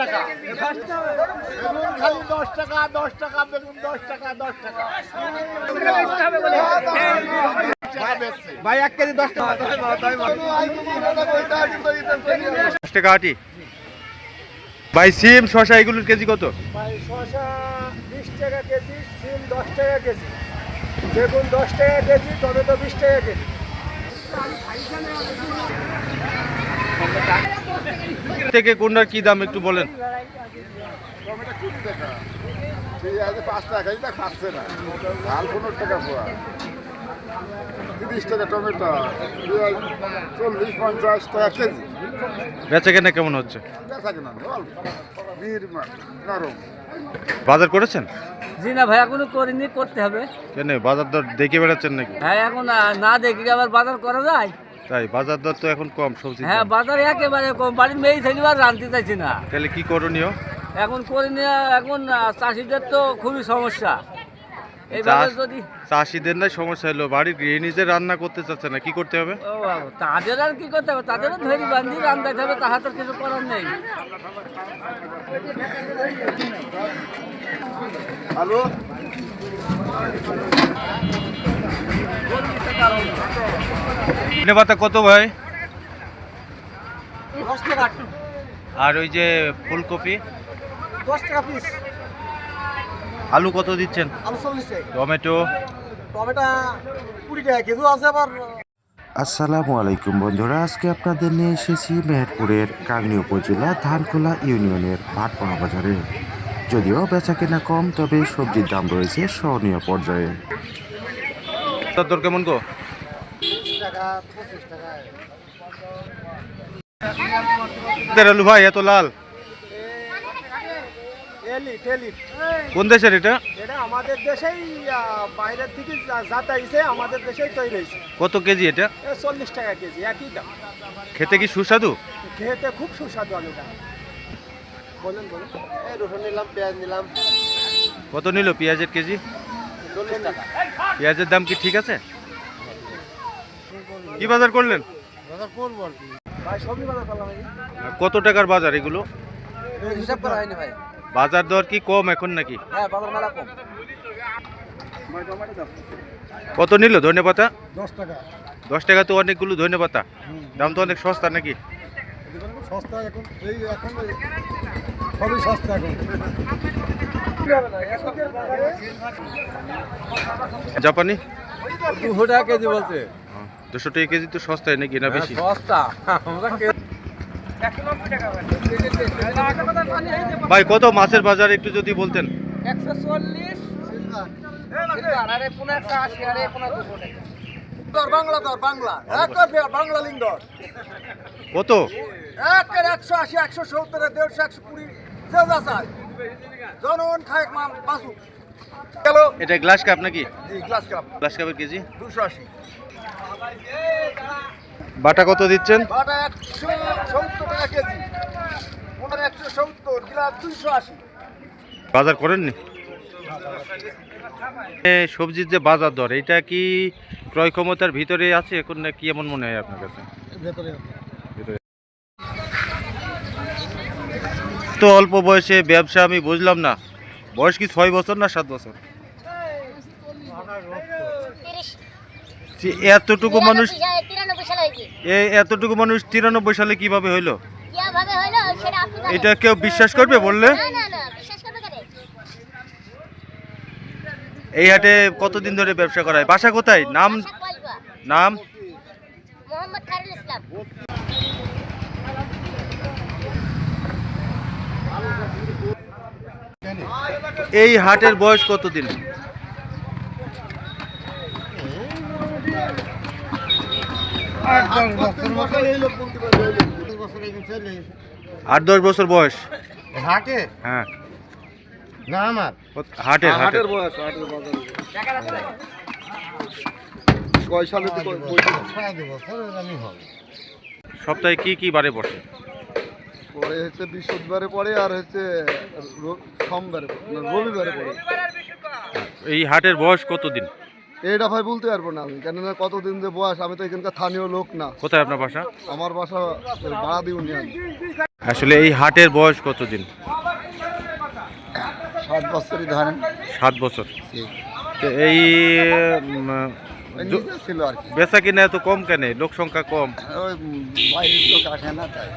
টাকা। বেগুন খালি দশ টাকা দশ টাকা বেগুন দশ টাকা দশ টাকা। ভাই এক কেজি দশ টাকা। দশ টাকা আটি। ভাই সিম শশা এগুলোর কেজি কত? ভাই শসা বিশ টাকা কেজি সিম দশ টাকা কেজি বেগুন দশ টাকা কেজি টমেটো বিশ টাকা কেজি। থেকে কোনটার কি দাম একটু বলেন? পাঁচ টাকা খাচ্ছে না। পনেরো টাকা পোয়া। তিরিশ টাকা টমেটো। চল্লিশ পঞ্চাশ টাকা কেজি। বেচা কেনা কেমন হচ্ছে? বাজার করেছেন? জি না ভাই এখনও করিনি করতে হবে। কেন বাজার দর দেখে বেড়াচ্ছেন নাকি? হ্যাঁ এখন না- না দেখি আবার বাজার করা যায়? তাই বাজার দর তো এখন কম সবজি হ্যাঁ বাজার একেবারে কম বাড়ির মেয়ে ছেলে আর রানতে চাইছি না। তাহলে কি করণীয়? এখন করিনি এখন চাষিদের তো খুবই সমস্যা। চাষিদের না সমস্যা হলো বাড়ির গৃহিণীদের রান্না করতে চাচ্ছে না কি করতে হবে? তাদের আর কি করতে হবে? তাদেরও ধরি বান্ধি রান্নাতে হবে তাহার তো কিছু করার নেই। আলু ধনে পাতা কত ভাই? আর ওই যে ফুলকপি? দশ টাকা পিস আলু কত দিচ্ছেন? আলু চল্লিশ টাকা। টমেটো? টমেটো কুড়ি টাকা কেজি আছে আবার। আসসালামু আলাইকুম বন্ধুরা আজকে আপনাদের নিয়ে এসেছি মেহেরপুরের কাগনি উপজেলা ধানখোলা ইউনিয়নের ভাটপাড়া বাজারে। যদিও বেচা কেনা কম তবে সবজির দাম রয়েছে সহনীয় পর্যায়ে। তার দর কেমন গো? দেড় ভাই এত লাল। কোন দেশের এটা? এটা আমাদের দেশেই বাইরের থেকে যা- যাতাইছে আমাদের দেশেই তৈরি হয়েছে কত কেজি এটা? এ চল্লিশ টাকা কেজি একই দাম। খেতে কি সুস্বাদু? খেতে খুব সুস্বাদু আলুটা। বলেন বলেন। এই রসুন নিলাম পেঁয়াজ নিলাম। কত নিল পেঁয়াজের কেজি? চল্লিশ টাকা। পেঁয়াজের দাম কি ঠিক আছে? কি বাজার করলেন? ভাই সবজি বাজার করলাম কত টাকার বাজার এগুলো? হিসাব করা হয়নি ভাই। বাজার দর কি কম এখন নাকি? হ্যাঁ বাজার মেলা কম। কত নিল ধনে পাতা? দশ টাকা। দশ টাকা তো অনেকগুলো ধনে পাতা। দাম তো অনেক সস্তা নাকি? সস্তা এখন এই এখন সবই সস্তা এখন। জাপানি? দুশো টাকা কেজি বলছে। দুশো টাকা কেজি তো সস্তায় নাকি না বেশি? সস্তা। ভাই কত মাছের বাজার একটু যদি বলতেন? একশো চল্লিশ। বাংলা দর বাংলা। একের বাংলা লিঙ্গ দর। কত? একশো আশি একশো সত্তর দেড়শো একশো কুড়ি। জনগণ খায় বাসু এটা গ্লাস কাপ নাকি? Glass cup. গ্লাস কাপের কেজি? দুশো আশি। বাটা কত দিচ্ছেন? বাটা একশো সত্তর টাকা কেজি। ওনার একশো সত্তর গ্লাস দুইশো আশি। বাজার করেননি? এ, সবজির যে বাজার দর এটা কি ক্রয় ক্ষমতার ভিতরে আছে? এখন না কি এমন মনে হয় আপনার কাছে? তো অল্প বয়সে ব্যবসা আমি বুঝলাম না। বয়স কি ছয় বছর না সাত বছর? এতটুকু মানুষ এতটুকু মানুষ তিরানব্বই সালে কীভাবে হইল। এটা কেউ বিশ্বাস করবে বললে? এই হাটে কতদিন ধরে ব্যবসা করা হয়? বাসা কোথায়? নাম নাম? এই হাটের বয়স কতদিন? আট দশ বছর বয়স। হাটে? হ্যাঁ। না আমার। কত- হাটের হাটের বয়স হাটের বাজার কয় সালে সপ্তাহে কি কি বারে বসে? পরে হচ্ছে বৃহস্পতিবারে পরে আর হচ্ছে সোমবারে না, রবিবারে পরে এই হাটের বয়স কতদিন? এইটা ভাই বলতে পারব না আমি কেননা কতদিন যে বয়স আমি তো এখানকার স্থানীয় লোক না। কোথায় আপনার বাসা? আমার বাসা বাড়া দিউনি আসলে এই হাটের বয়স কতদিন? সাত বছরই ধরেন সাত বছর। তো এই ছিল আর কি। বেচা কিনা এত কম কেন? লোক সংখ্যা কম। ওই বাইরের লোক আসে না তাই।